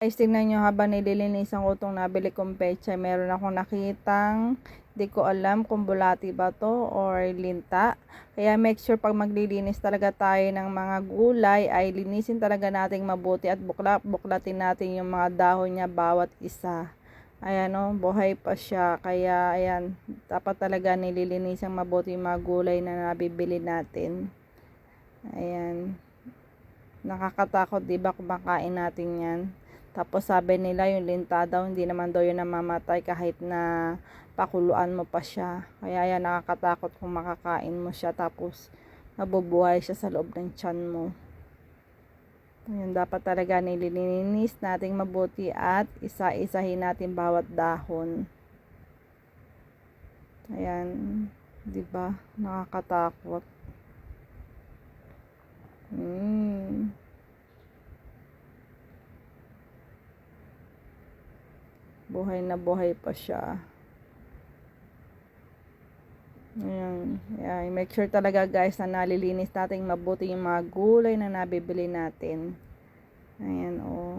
Guys, tingnan nyo habang nililinisan ko itong nabili kong pecha, meron akong nakitang, di ko alam kung bulati ba to or linta. Kaya make sure pag maglilinis talaga tayo ng mga gulay, ay linisin talaga nating mabuti at bukla, buklatin natin yung mga dahon niya bawat isa. Ayan o, buhay pa siya. Kaya ayan, dapat talaga nililinisang mabuti yung mga gulay na nabibili natin. Ayan. Nakakatakot, di ba, kumakain natin yan. Tapos sabi nila yung linta daw, hindi naman daw yun namamatay kahit na pakuluan mo pa siya. Kaya yan nakakatakot kung makakain mo siya tapos mabubuhay siya sa loob ng tiyan mo. Ayan, dapat talaga nililinis nating mabuti at isa-isahin natin bawat dahon. Ayan, 'di ba? Nakakatakot. Buhay na buhay pa siya. Ayan. Ayan. Make sure talaga guys na nalilinis natin mabuti yung mga gulay na nabibili natin. Ayan o. Oh.